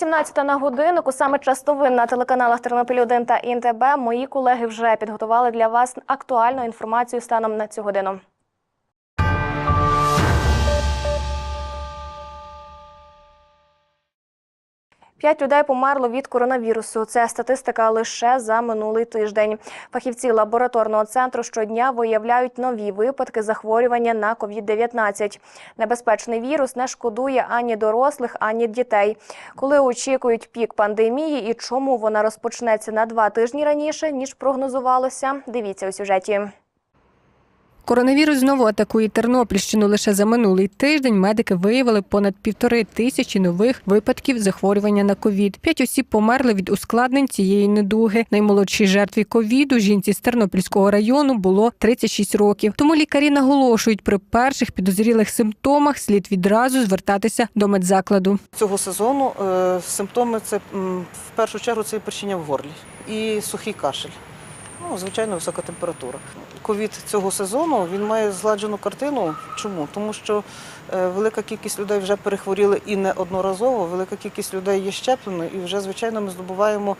18 на годинку саме частовин на телеканалах Тернопіль 1 та ІНТБ. Мої колеги вже підготували для вас актуальну інформацію станом на цю годину. П'ять людей померло від коронавірусу. Це статистика лише за минулий тиждень. Фахівці лабораторного центру щодня виявляють нові випадки захворювання на COVID-19. Небезпечний вірус не шкодує ані дорослих, ані дітей. Коли очікують пік пандемії і чому вона розпочнеться на два тижні раніше ніж прогнозувалося, дивіться у сюжеті. Коронавірус знову атакує Тернопільщину. Лише за минулий тиждень медики виявили понад півтори тисячі нових випадків захворювання на ковід. П'ять осіб померли від ускладнень цієї недуги. Наймолодшій жертві ковіду жінці з Тернопільського району було 36 років. Тому лікарі наголошують, при перших підозрілих симптомах слід відразу звертатися до медзакладу. Цього сезону е, симптоми це в першу чергу це першіння в горлі і сухий кашель. Ну, звичайно, висока температура. Ковід цього сезону він має згладжену картину. Чому? Тому що е, велика кількість людей вже перехворіли і неодноразово, велика кількість людей є щеплено, і вже, звичайно, ми здобуваємо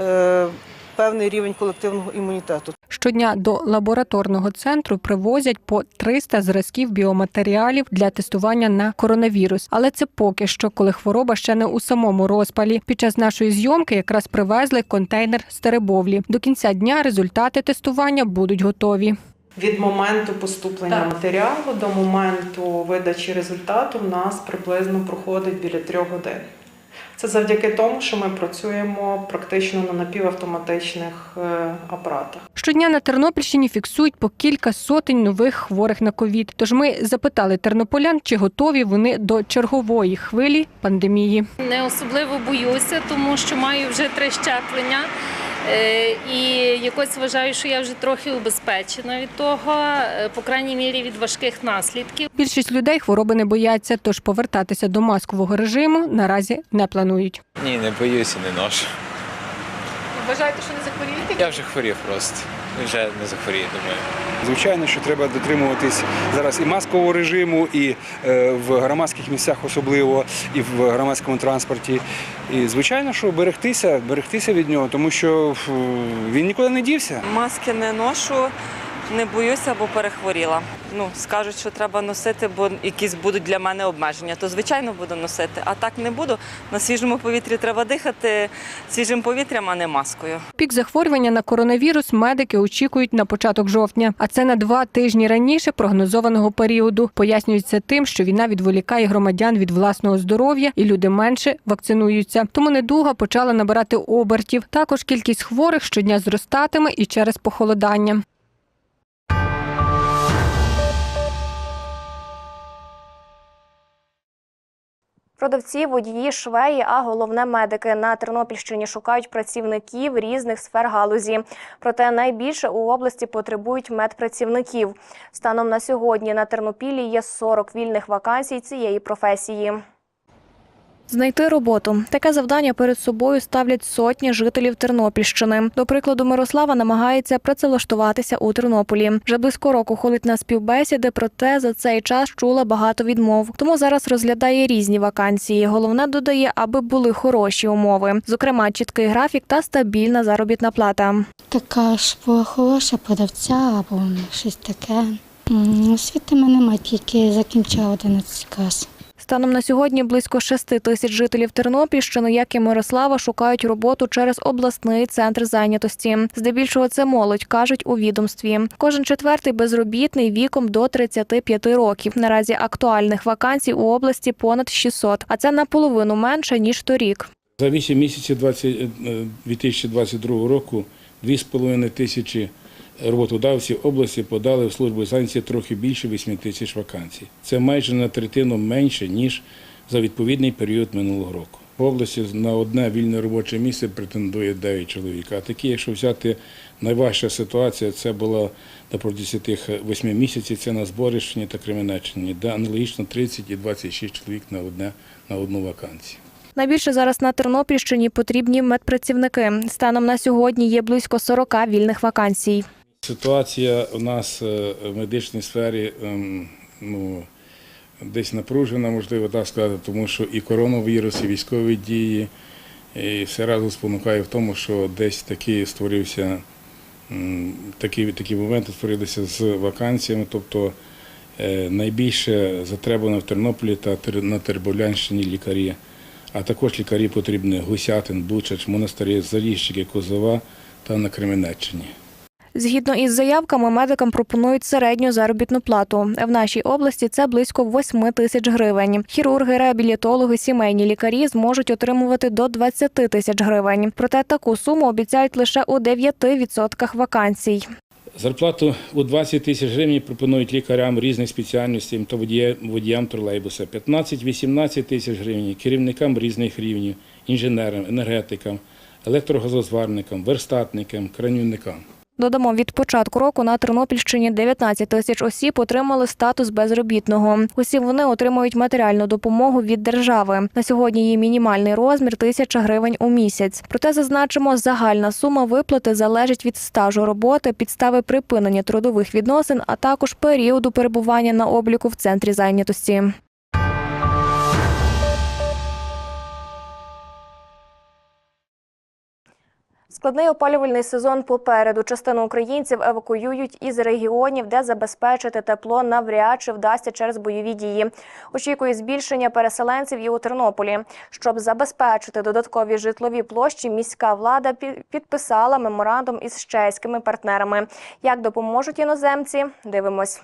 е, певний рівень колективного імунітету. Щодня до лабораторного центру привозять по 300 зразків біоматеріалів для тестування на коронавірус. Але це поки що, коли хвороба ще не у самому розпалі. Під час нашої зйомки якраз привезли контейнер з Теребовлі. До кінця дня результати тестування будуть готові. Від моменту поступлення матеріалу до моменту видачі результату в нас приблизно проходить біля трьох годин. Це завдяки тому, що ми працюємо практично на напівавтоматичних е, апаратах. Щодня на Тернопільщині фіксують по кілька сотень нових хворих на ковід. Тож ми запитали тернополян, чи готові вони до чергової хвилі пандемії. Не особливо боюся, тому що маю вже три щеплення. Е, І якось вважаю, що я вже трохи убезпечена від того, е, по крайній мірі від важких наслідків. Більшість людей хвороби не бояться, тож повертатися до маскового режиму наразі не планують. Ні, не боюся, не ношу. Вважаєте, що не захворієте? Я вже хворів просто. Вже не захворіє, думаю. Звичайно, що треба дотримуватись зараз і маскового режиму, і е, в громадських місцях особливо, і в громадському транспорті. І звичайно, що берегтися, берегтися від нього, тому що він нікуди не дівся. Маски не ношу, не боюся, бо перехворіла. Ну, скажуть, що треба носити, бо якісь будуть для мене обмеження, то звичайно буду носити. А так не буду. На свіжому повітрі треба дихати свіжим повітрям, а не маскою. Пік захворювання на коронавірус медики очікують на початок жовтня, а це на два тижні раніше прогнозованого періоду. Пояснюється тим, що війна відволікає громадян від власного здоров'я і люди менше вакцинуються. Тому недуга почала набирати обертів. Також кількість хворих щодня зростатиме і через похолодання. Продавці, водії, швеї, а головне медики на Тернопільщині шукають працівників різних сфер галузі. Проте найбільше у області потребують медпрацівників. Станом на сьогодні на Тернопілі є 40 вільних вакансій цієї професії. Знайти роботу таке завдання перед собою ставлять сотні жителів Тернопільщини. До прикладу, Мирослава намагається працевлаштуватися у Тернополі. Вже близько року ходить на співбесіди, проте за цей час чула багато відмов. Тому зараз розглядає різні вакансії. Головне додає, аби були хороші умови, зокрема, чіткий графік та стабільна заробітна плата. Така ж хороша продавця або щось таке. Освіти мене немає, тільки закінчила 11 клас. Станом на сьогодні близько 6 тисяч жителів Тернопільщини, як і Мирослава, шукають роботу через обласний центр зайнятості. Здебільшого це молодь, кажуть у відомстві. Кожен четвертий безробітний віком до 35 років. Наразі актуальних вакансій у області понад 600, а це наполовину менше ніж торік. За 8 місяців 20, е, 2022 року 2,5 тисячі роботодавців області подали в службу зайнятості трохи більше 8 тисяч вакансій. Це майже на третину менше, ніж за відповідний період минулого року. В області на одне вільне робоче місце претендує 9 чоловік. А такі, якщо взяти найважча ситуація, це була на протязі тих 8 місяців, це на Зборищині та Кременеччині, де аналогічно 30 і 26 чоловік на одне на одну вакансію. Найбільше зараз на Тернопільщині потрібні медпрацівники. Станом на сьогодні є близько 40 вільних вакансій. Ситуація у нас е, в медичній сфері ем, ну, десь напружена, можливо так сказати, тому що і коронавірус, і військові дії, і все разом спонукає в тому, що десь такий створився такі, такі моменти створилися з вакансіями. Тобто е, найбільше затребувано в Тернополі та на Терболянщині лікарі, а також лікарі потрібні Гусятин, Бучач, Монастирі, Заліщики, Козова та на Кременеччині. Згідно із заявками, медикам пропонують середню заробітну плату. В нашій області це близько 8 тисяч гривень. Хірурги, реабілітологи, сімейні лікарі зможуть отримувати до 20 тисяч гривень. Проте таку суму обіцяють лише у 9% вакансій. Зарплату у 20 тисяч гривень пропонують лікарям різних спеціальностей водія- водіям тролейбуса. 15-18 тисяч гривень керівникам різних рівнів, інженерам, енергетикам, електрогазозварникам, верстатникам, кранівникам. Додамо, від початку року на Тернопільщині 19 тисяч осіб отримали статус безробітного. Усі вони отримують матеріальну допомогу від держави. На сьогодні її мінімальний розмір тисяча гривень у місяць. Проте зазначимо, загальна сума виплати залежить від стажу роботи, підстави припинення трудових відносин, а також періоду перебування на обліку в центрі зайнятості. Складний опалювальний сезон попереду. Частину українців евакуюють із регіонів, де забезпечити тепло навряд чи вдасться через бойові дії. Очікує збільшення переселенців і у Тернополі. Щоб забезпечити додаткові житлові площі, міська влада пі- підписала меморандум із чеськими партнерами. Як допоможуть іноземці? Дивимось.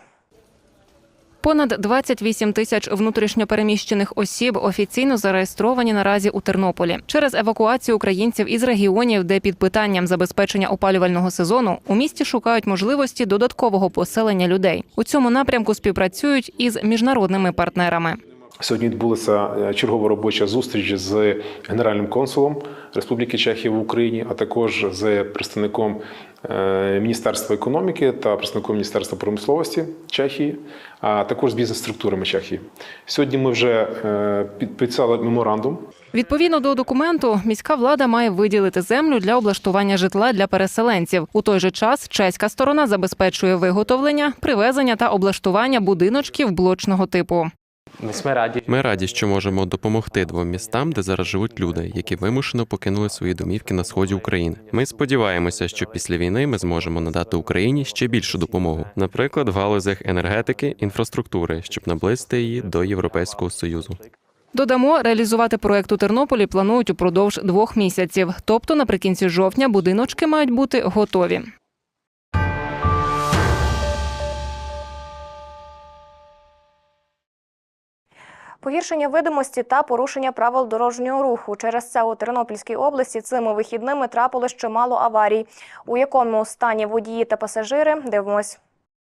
Понад 28 тисяч внутрішньопереміщених осіб офіційно зареєстровані наразі у Тернополі. Через евакуацію українців із регіонів, де під питанням забезпечення опалювального сезону у місті шукають можливості додаткового поселення людей. У цьому напрямку співпрацюють із міжнародними партнерами. Сьогодні відбулася е, чергова робоча зустріч з генеральним консулом Республіки Чехія в Україні, а також з представником Міністерства економіки та представником Міністерства промисловості Чехії, а також з бізнес-структурами Чехії. Сьогодні ми вже е, підписали меморандум Відповідно до документу, міська влада має виділити землю для облаштування житла для переселенців. У той же час чеська сторона забезпечує виготовлення, привезення та облаштування будиночків блочного типу. Ми раді, що можемо допомогти двом містам, де зараз живуть люди, які вимушено покинули свої домівки на сході України. Ми сподіваємося, що після війни ми зможемо надати Україні ще більшу допомогу, наприклад, в галузях енергетики, інфраструктури, щоб наблизити її до Європейського союзу. Додамо, реалізувати проект у Тернополі планують упродовж двох місяців. Тобто, наприкінці жовтня будиночки мають бути готові. Погіршення видимості та порушення правил дорожнього руху. Через це у Тернопільській області цими вихідними трапилось чимало аварій. У якому стані водії та пасажири дивимось.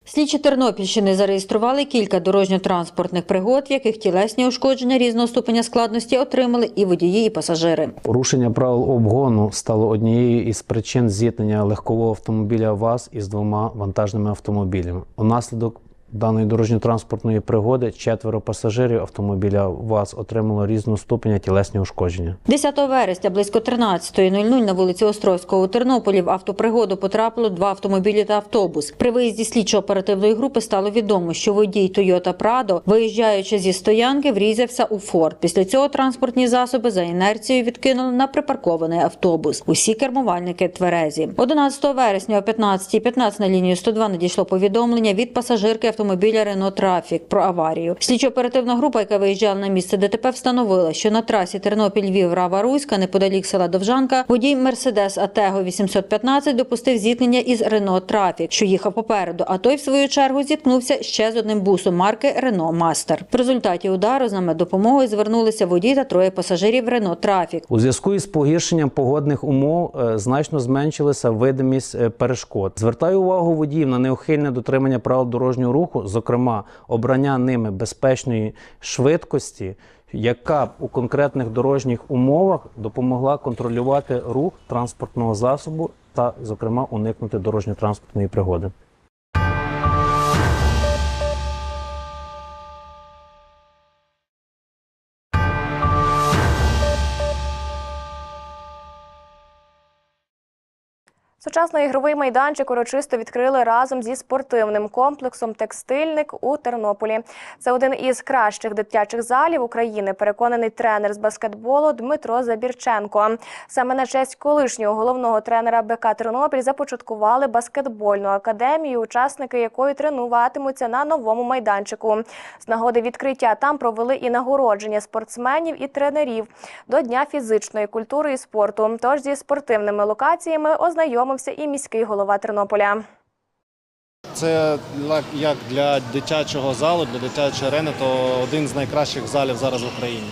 Слідчі Тернопільщини зареєстрували кілька дорожньо-транспортних пригод, в яких тілесні ушкодження різного ступеня складності отримали і водії, і пасажири. Порушення правил обгону стало однією із причин зіткнення легкового автомобіля ВАЗ із двома вантажними автомобілями. Унаслідок даної дорожньо-транспортної пригоди четверо пасажирів автомобіля ВАЗ отримало різного ступеня тілесні ушкодження. 10 вересня близько 13.00 на вулиці Острозького у Тернополі в автопригоду потрапило два автомобілі та автобус. При виїзді слідчо-оперативної групи стало відомо, що водій Toyota Prado, виїжджаючи зі стоянки, врізався у форт. Після цього транспортні засоби за інерцією відкинули на припаркований автобус. Усі кермувальники тверезі. 11 вересня о 15.15 на лінію 102 надійшло повідомлення від пасажирки автомобіля Renault Traffic про аварію. Слідчо-оперативна група, яка виїжджала на місце ДТП, встановила, що на трасі Тернопіль-Львів Рава Руська, неподалік села Довжанка, водій Мерседес Атего 815 допустив зіткнення із Renault Traffic, що їхав попереду. А той, в свою чергу, зіткнувся ще з одним бусом марки Renault Master. В результаті удару з нами допомогою звернулися водій та троє пасажирів Renault Traffic. У зв'язку із погіршенням погодних умов е, значно зменшилася видимість е, перешкод. Звертаю увагу водіїв на неухильне дотримання правил дорожнього руху, зокрема обрання ними безпечної швидкості, яка б у конкретних дорожніх умовах допомогла контролювати рух транспортного засобу та, зокрема, уникнути дорожньо-транспортної пригоди. Сучасний ігровий майданчик урочисто відкрили разом зі спортивним комплексом Текстильник у Тернополі. Це один із кращих дитячих залів України. Переконаний тренер з баскетболу Дмитро Забірченко. Саме на честь колишнього головного тренера БК Тернопіль започаткували баскетбольну академію, учасники якої тренуватимуться на новому майданчику. З нагоди відкриття там провели і нагородження спортсменів і тренерів до Дня фізичної культури і спорту. Тож зі спортивними локаціями ознайомився і міський голова Тернополя. Це ла- як для дитячого залу, для дитячої арени, то один з найкращих залів зараз в Україні.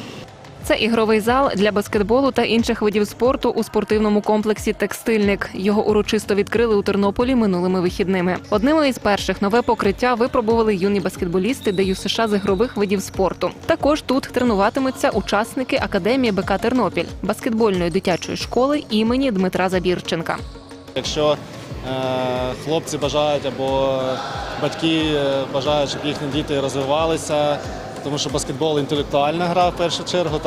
Це ігровий зал для баскетболу та інших видів спорту у спортивному комплексі Текстильник. Його урочисто відкрили у Тернополі минулими вихідними. Одним із перших нове покриття випробували юні баскетболісти ДЮ США з ігрових видів спорту. Також тут тренуватимуться учасники академії БК Тернопіль баскетбольної дитячої школи імені Дмитра Забірченка. Якщо е, хлопці бажають або батьки е, бажають, щоб їхні діти розвивалися, тому що баскетбол інтелектуальна гра в першу чергу,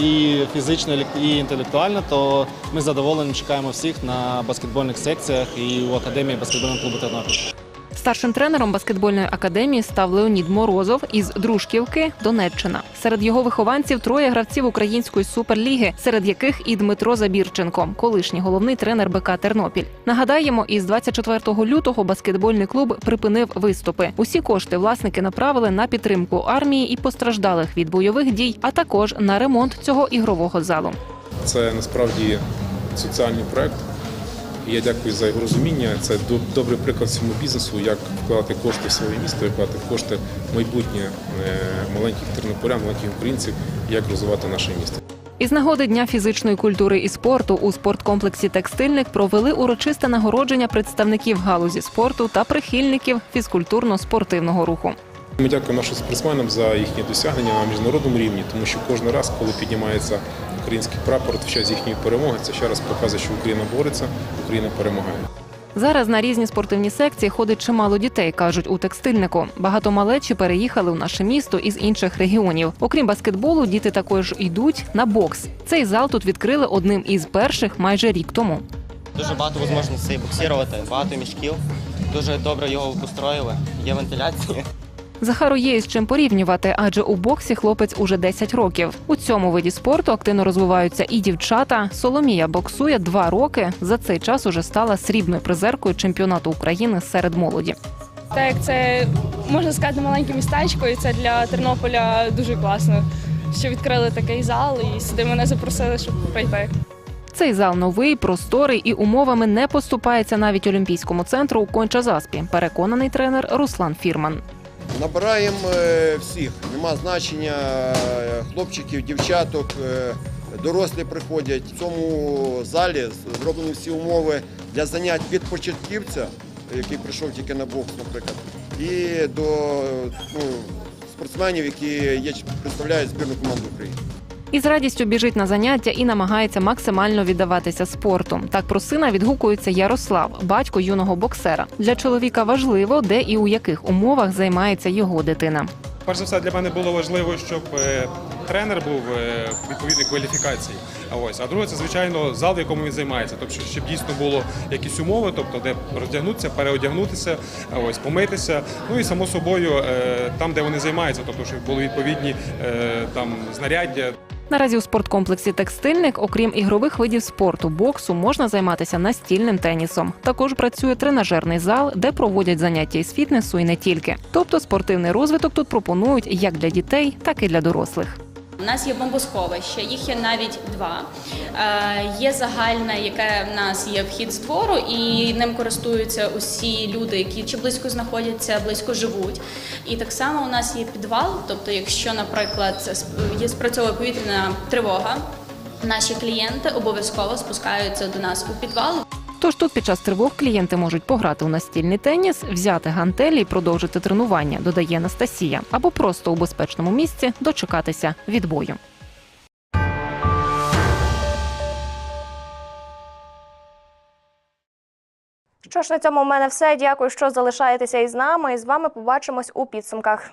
і фізично, і інтелектуально, то ми задоволені чекаємо всіх на баскетбольних секціях і у академії баскетбольного клубу Тернопіль. Старшим тренером баскетбольної академії став Леонід Морозов із Дружківки, Донеччина. Серед його вихованців троє гравців української суперліги, серед яких і Дмитро Забірченко, колишній головний тренер БК Тернопіль. Нагадаємо, із 24 лютого баскетбольний клуб припинив виступи. Усі кошти власники направили на підтримку армії і постраждалих від бойових дій, а також на ремонт цього ігрового залу. Це насправді соціальний проект. І я дякую за його розуміння. Це до- добрий приклад всьому бізнесу, як вкладати кошти в своє місто, як вкладати кошти в майбутнє е, маленьких тернополян, маленьких українців, як розвивати наше місто. Із нагоди Дня фізичної культури і спорту у спорткомплексі Текстильник провели урочисте нагородження представників галузі спорту та прихильників фізкультурно-спортивного руху. Ми дякуємо нашим спортсменам за їхні досягнення на міжнародному рівні, тому що кожен раз, коли піднімається український прапор в час їхньої перемоги, це ще раз показує, що Україна бореться, Україна перемагає. Зараз на різні спортивні секції ходить чимало дітей, кажуть у текстильнику. Багато малечі переїхали у наше місто із інших регіонів. Окрім баскетболу, діти також йдуть на бокс. Цей зал тут відкрили одним із перших майже рік тому. Дуже багато можливостей боксувати, багато мішків. Дуже добре його построїли. Є вентиляція. Захару є із чим порівнювати, адже у боксі хлопець уже 10 років. У цьому виді спорту активно розвиваються і дівчата. Соломія боксує два роки. За цей час уже стала срібною призеркою чемпіонату України серед молоді. Так як це можна сказати маленьке містечко, і це для Тернополя дуже класно, що відкрили такий зал і сюди мене запросили, щоб прийти. Цей зал новий, просторий і умовами не поступається навіть Олімпійському центру у Конча-Заспі. Переконаний тренер Руслан Фірман. Набираємо е, всіх, нема значення е, хлопчиків, дівчаток, е, дорослі приходять. В цьому залі зроблені всі умови для занять від початківця, який прийшов тільки на бокс, наприклад, і до ну, спортсменів, які є, представляють збірну команду України. Із радістю біжить на заняття і намагається максимально віддаватися спорту. Так про сина відгукується Ярослав, батько юного боксера. Для чоловіка важливо, де і у яких умовах займається його дитина. Перш за все, для мене було важливо, щоб е, тренер був е, відповідної кваліфікації. А ось, а друге, це звичайно зал, в якому він займається. Тобто, щоб дійсно було якісь умови, тобто де роздягнутися, переодягнутися, ось помитися. Ну і само собою, е, там, де вони займаються, тобто, щоб були відповідні там знаряддя. Наразі у спорткомплексі Текстильник, окрім ігрових видів спорту, боксу, можна займатися настільним тенісом. Також працює тренажерний зал, де проводять заняття із фітнесу і не тільки. Тобто спортивний розвиток тут пропонують як для дітей, так і для дорослих. У нас є бомбосховище, їх є навіть два. Е, Є загальне, яке в нас є вхід з двору, і ним користуються усі люди, які чи близько знаходяться, близько живуть. І так само у нас є підвал. Тобто, якщо, наприклад, є спрацьовує повітряна тривога, наші клієнти обов'язково спускаються до нас у підвал. Тож тут під час тривог клієнти можуть пограти у настільний теніс, взяти гантелі і продовжити тренування, додає Анастасія, або просто у безпечному місці дочекатися відбою. Що ж на цьому в мене все. Дякую, що залишаєтеся із нами. І з вами побачимось у підсумках.